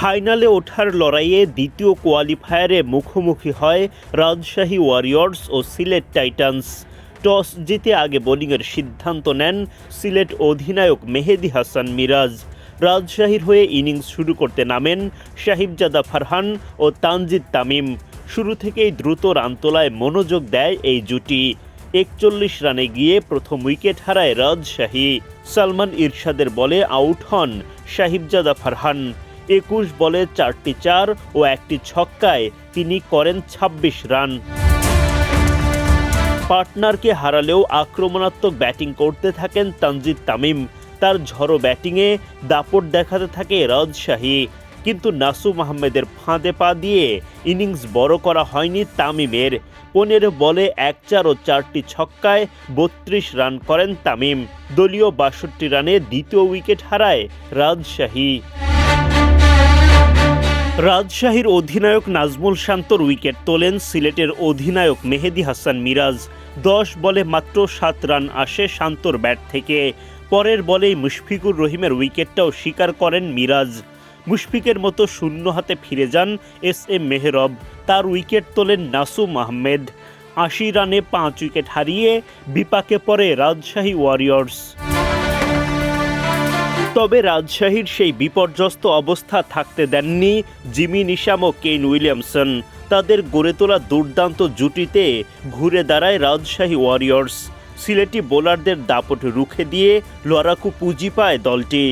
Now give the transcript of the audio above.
ফাইনালে ওঠার লড়াইয়ে দ্বিতীয় কোয়ালিফায়ারে মুখোমুখি হয় রাজশাহী ওয়ারিয়র্স ও সিলেট টাইটান্স। টস জিতে আগে বোলিংয়ের সিদ্ধান্ত নেন সিলেট অধিনায়ক মেহেদি হাসান মিরাজ। রাজশাহীর হয়ে ইনিংস শুরু করতে নামেন সাহিবজাদা ফারহান ও তানজিদ তামিম। শুরু থেকেই দ্রুত রান তোলায় মনোযোগ দেয় এই জুটি। একচল্লিশ রানে গিয়ে প্রথম উইকেট হারায় রাজশাহী। সালমান ইরশাদের বলে আউট হন সাহিবজাদা ফারহান। একুশ বলে চারটি চার ও একটি ছক্কায় তিনি করেন ২৬ রান। পার্টনারকে হারালেও আক্রমণাত্মক ব্যাটিং করতে থাকেন তানজিদ তামিম। তার ঝড়ো ব্যাটিংয়ে দাপট দেখাতে থাকে রাজশাহী কিন্তু নাসুম আহমেদের ফাঁদে পা দিয়ে ইনিংস বড় করা হয়নি তামিমের। পনেরো বলে এক চার ও চারটি ছক্কায় বত্রিশ রান করেন তামিম। দলীয় বাষট্টি রানে দ্বিতীয় উইকেট হারায় রাজশাহী রাজশাহীর অধিনায়ক নাজমুল শান্তর উইকেট তোলেন সিলেটের অধিনায়ক মেহেদি হাসান মিরাজ। দশ বলে মাত্র সাত রান আসে শান্তর ব্যাট থেকে। পরের বলেই মুশফিকুর রহিমের উইকেটটাও স্বীকার করেন মিরাজ। মুশফিকের মতো শূন্য হাতে ফিরে যান এস এম মেহরব। তার উইকেট তোলেন নাসুম আহমেদ। আশি রানে পাঁচ উইকেট হারিয়ে বিপাকে পড়ে রাজশাহী ওয়ারিয়র্স। তবে রাজশাহীর সেই বিপর্যস্ত অবস্থা থাকতে দেননি জিমি নিশাম ও কেইন উইলিয়ামসন। তাদের গড়ে তোলা দুর্দান্ত জুটিতে ঘুরে দাঁড়ায় রাজশাহী ওয়ারিয়র্স। সিলেটি বোলারদের দাপট রুখে দিয়ে লড়াকু পুঁজি পায় দলটি।